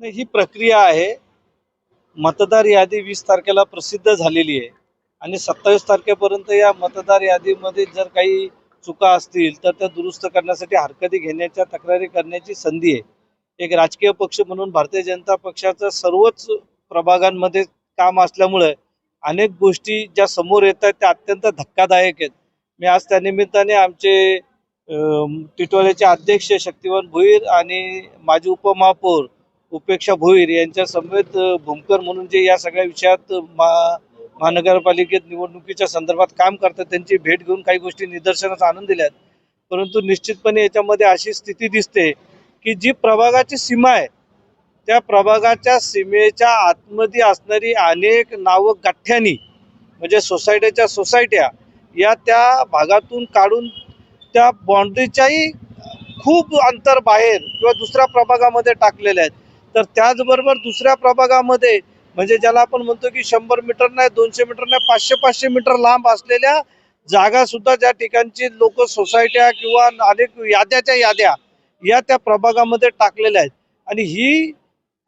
ही प्रक्रिया आहे. मतदार यादी वीस तारखेला प्रसिद्ध झालेली आहे. आणि सत्तावीस तारखेपर्यंत या मतदार यादीमध्ये जर काही चुका असतील तर त्या दुरुस्त करण्यासाठी हरकती घेण्याच्या तक्रारी करण्याची संधी आहे. एक राजकीय पक्ष म्हणून भारतीय जनता पक्षाचं सर्वच प्रभागांमध्ये काम असल्यामुळे अनेक गोष्टी ज्या समोर येत आहेत त्या अत्यंत धक्कादायक आहेत. मी आज त्या निमित्ताने आमचे अम, टिटवाळ्याचे अध्यक्ष शक्तिवान भुईर आणि माजी उपमहापौर उपेक्षा भोईर यांच्या समवेत भूमकर म्हणून जे या सगळ्या विषयात मा महानगरपालिकेत निवडणुकीच्या संदर्भात काम करतात त्यांची भेट घेऊन काही गोष्टी निदर्शनास आणून दिल्यात. परंतु निश्चितपणे याच्यामध्ये अशी स्थिती दिसते की जी प्रभागाची सीमा आहे त्या प्रभागाच्या सीमेच्या आतमध्ये असणारी अनेक नावं गठ्ठ्यानी म्हणजे सोसायटीच्या सोसायट्या या त्या भागातून काढून त्या बाँड्रीच्याही खूप अंतर बाहेर किंवा दुसऱ्या प्रभागामध्ये टाकलेल्या आहेत. तर त्याचबरोबर दुसऱ्या प्रभागामध्ये म्हणजे ज्याला आपण म्हणतो की शंभर मीटर नाही दोनशे मीटर नाही पाचशे पाचशे मीटर लांब असलेल्या जागा सुद्धा ज्या ठिकाणची लोक सोसायट्या किंवा अनेक याद्याच्या याद्या या त्या प्रभागामध्ये टाकलेल्या आहेत. आणि ही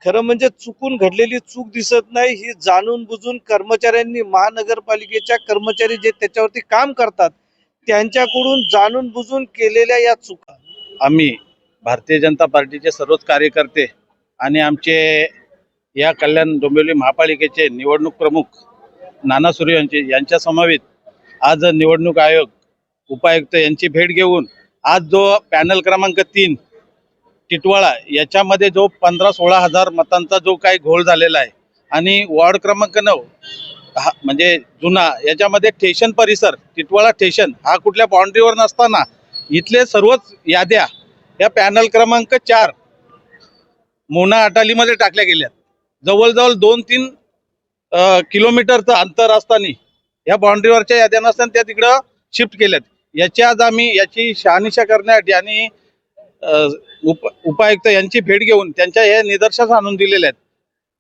खरं म्हणजे चुकून घडलेली चूक दिसत नाही ही जाणून बुजून कर्मचाऱ्यांनी महानगरपालिकेच्या कर्मचारी जे त्याच्यावरती काम करतात त्यांच्याकडून जाणून बुजून केलेल्या या चुका. आम्ही भारतीय जनता पार्टीचे सर्वच कार्यकर्ते आणि आमचे या कल्याण डोंबिवली महापालिकेचे निवडणूक प्रमुख नाना सूर्यवंशी यांच्या समवेत आज निवडणूक आयोग उपायुक्त यांची भेट घेऊन आज जो पॅनल क्रमांक तीन टिटवाळा याच्यामध्ये जो पंधरा सोळा हजार मतांचा जो काही घोळ झालेला आहे आणि वॉर्ड क्रमांक नऊ हा म्हणजे जुना याच्यामध्ये स्टेशन परिसर टिटवाळा स्टेशन हा कुठल्या बाउंड्रीवर नसताना इथले सर्वच याद्या या पॅनल क्रमांक चार मोना अटालीमध्ये टाकल्या गेल्यात. जवळजवळ दोन तीन किलोमीटरचं अंतर असताना या बाउंड्रीवरच्या याद्या नसताना त्या तिकडं शिफ्ट केल्यात. याची आज आम्ही याची शहानिशा करण्यासाठी आणि उप उपायुक्त यांची भेट घेऊन त्यांच्या हे निदर्शनास आणून दिलेल्या आहेत.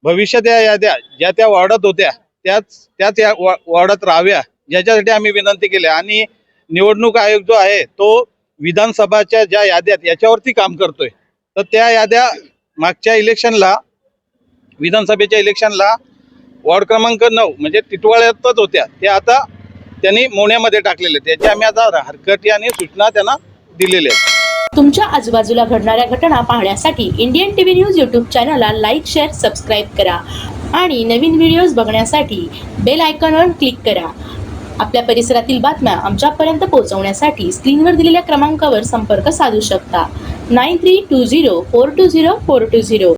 भविष्यात या याद्या ज्या त्या वॉर्डात होत्या त्याच त्याच या वॉ- राहाव्या याच्यासाठी आम्ही विनंती केली आणि निवडणूक आयोग जो आहे तो विधानसभाच्या ज्या याद्या आहेत, याच्यावरती काम करतोय. तर त्या याद्या मागच्या इलेक्शनला विधानसभेच्या इलेक्शनला वॉर्ड क्रमांक नऊ म्हणजे टिटवाळ्यातच होत्या. ते आता त्यांनी मोण्यामध्ये टाकलेले त्याची आम्ही आता हरकती आणि सूचना त्यांना दिलेल्या आहेत. तुमच्या आजूबाजूला घडणाऱ्या घटना पाहण्यासाठी इंडियन टीव्ही न्यूज यूट्यूब चॅनलला लाईक शेअर सबस्क्राईब करा. आणि नवीन व्हिडिओज बघण्यासाठी बेल आयकॉनवर क्लिक करा. आपल्या परिसरातील बातम्या आमच्यापर्यंत पोहोचवण्यासाठी स्क्रीनवर दिलेल्या क्रमांकावर संपर्क साधू शकता. Nine three two zero four two zero four two zero.